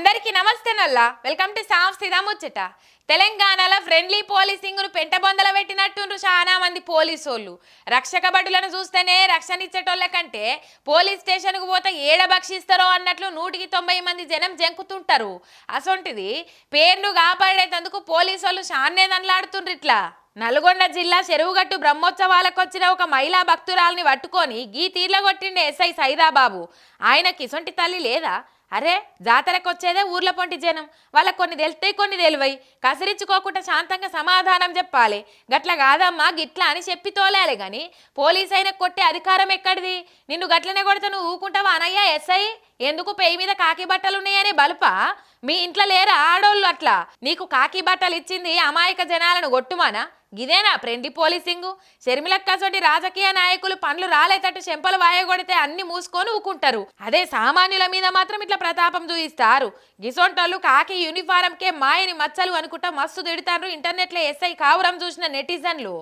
అందరికీ నమస్తే నల్లా. వెల్కమ్ టు సాఫ్ సిదాముచ్చట తెలంగాణలో ఫ్రెండ్లీ పోలీసింగ్ను పెంటబొందల పెట్టినట్టుండ్రు చాలా మంది పోలీసోళ్ళు. రక్షక భటులను చూస్తేనే రక్షణ ఇచ్చేటోళ్ళ కంటే పోలీస్ స్టేషన్కు పోతే ఏడ భక్షిస్తారో అన్నట్లు నూటికి తొంభై మంది జనం జంకుతుంటారు. అసొంటిది పేర్లు పోలీసు పోలీసోళ్ళు షాన్నే దండలాడుతుండ్రు ఇట్లా. నల్గొండ జిల్లా చెరువుగట్టు బ్రహ్మోత్సవాలకు వచ్చిన ఒక మహిళా భక్తురాల్ని పట్టుకొని గీ తీర్ల కొట్టిండే ఎస్ఐ సైదాబాబు. ఆయనకి ఇసొంటి తల్లి లేదా? అరే జాతరకు వచ్చేదే ఊర్ల పొంటి జనం. వాళ్ళకి కొన్ని తెలితే కొన్ని తెలివై. కసిరించుకోకుండా శాంతంగా సమాధానం చెప్పాలి. గట్ల కాదమ్మా గిట్ల అని చెప్పి తోలాలి కానీ పోలీస్ అయిన కొట్టే అధికారం ఎక్కడిది? నిన్ను గట్లనే కొడితే నువ్వు ఊకుంటావా అనయ్యా ఎస్ఐ? ఎందుకు పెయి మీద కాకి బట్టలు ఉన్నాయనే బలుపా? మీ ఇంట్లో లేరా ఆడోళ్ళు అట్లా? నీకు కాకి బట్టలు ఇచ్చింది అమాయక జనాలను గొట్టుమానా? గిదేనా ప్రెండి పోలీసింగు? షర్మిలక్కసోటి రాజకీయ నాయకులు పండ్లు రాలేటట్టు చెంపలు వాయగొడితే అన్ని మూసుకొని ఊకుంటారు. అదే సామాన్యుల మీద మాత్రం ఇట్లా ప్రతాపం చూయిస్తారు. గిసొంటోళ్ళు కాకి యూనిఫారంకే మాయని మచ్చలు అనుకుంటా మస్తు తిడతారు ఇంటర్నెట్లో ఎస్ఐ కావురం చూసిన నెటిజన్లు.